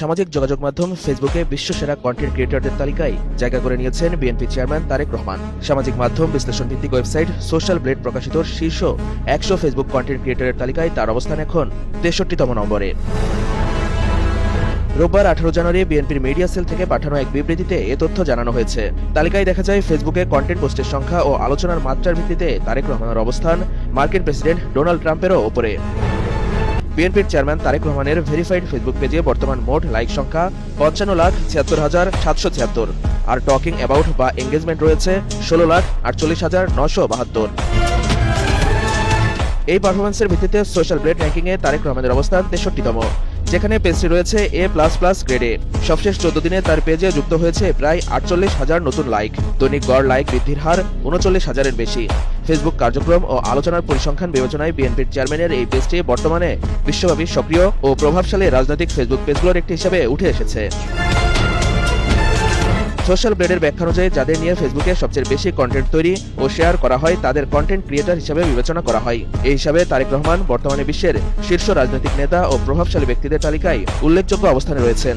সামাজিক যোগাযোগ মাধ্যম ফেসবুকে বিশ্বসেরা কন্টেন্ট ক্রিয়েটরদের তালিকায় জায়গা করে নিয়েছেন বিএনপি চেয়ারম্যান তারেক রহমান। সামাজিক মাধ্যম বিশ্লেষণ ভিত্তিক ওয়েবসাইট সোশ্যাল ব্লেড প্রকাশিত শীর্ষ একশো ফেসবুক কন্টেন্ট ক্রিয়েটরের তালিকায় তার অবস্থান এখন তেষট্টিতম নম্বরে। রোববার আঠারো জানুয়ারি বিএনপির মিডিয়া সেল থেকে পাঠানো এক বিবৃতিতে এ তথ্য জানানো হয়েছে। তালিকায় দেখা যায় ফেসবুকে কন্টেন্ট পোস্টের সংখ্যা ও আলোচনার মাত্রার ভিত্তিতে তারেক রহমানের অবস্থান, মার্কিন প্রেসিডেন্ট ডোনাল্ড ট্রাম্পেরও ওপরে। বিএনপির চেয়ারম্যান তারেক রহমানের ভেরিফাইড ফেসবুক পেজে বর্তমান মোট লাইক সংখ্যা পঞ্চান্ন লাখ ছিয়াত্তর হাজার সাতশো ছিয়াত্তর। আর টকিং অ্যাবাউট বা এঙ্গেজমেন্ট রয়েছে ষোলো লাখ আটচল্লিশ হাজার নশো বাহাত্তর। এই পারফরমেন্সের ভিত্তিতে সোশ্যাল ব্লেড র্যাঙ্কিংয়ে তারেক রহমানের অবস্থান তেষট্টিতম। যেখানে পেজটি রয়েছে এ প্লাস প্লাস গ্রেডে সবশেষ চোদ্দ দিনে তার পেজে যুক্ত হয়েছে প্রায় আটচল্লিশ হাজার নতুন লাইক দৈনিক গড় লাইক বৃদ্ধির হার উনচল্লিশ হাজারের বেশি। ফেসবুক কার্যক্রম ও আলোচনার পরিসংখ্যান বিবেচনায় বিএনপির চেয়ারম্যানের এই পেজটি বর্তমানে বিশ্বব্যাপী সক্রিয় ও প্রভাবশালী রাজনৈতিক ফেসবুক পেজগুলোর একটি হিসেবে উঠে এসেছে। সোশ্যাল ব্লেডের ব্যাখ্যা অনুযায়ী যাদের নিয়ে ফেসবুকে সবচেয়ে বেশি কন্টেন্ট তৈরি ও শেয়ার করা হয়, তাদের কন্টেন্ট ক্রিয়েটার হিসেবে বিবেচনা করা হয়। এই হিসাবে তারেক রহমান বর্তমানে বিশ্বের শীর্ষ রাজনৈতিক নেতা ও প্রভাবশালী ব্যক্তিদের তালিকায় উল্লেখযোগ্য অবস্থানে রয়েছেন।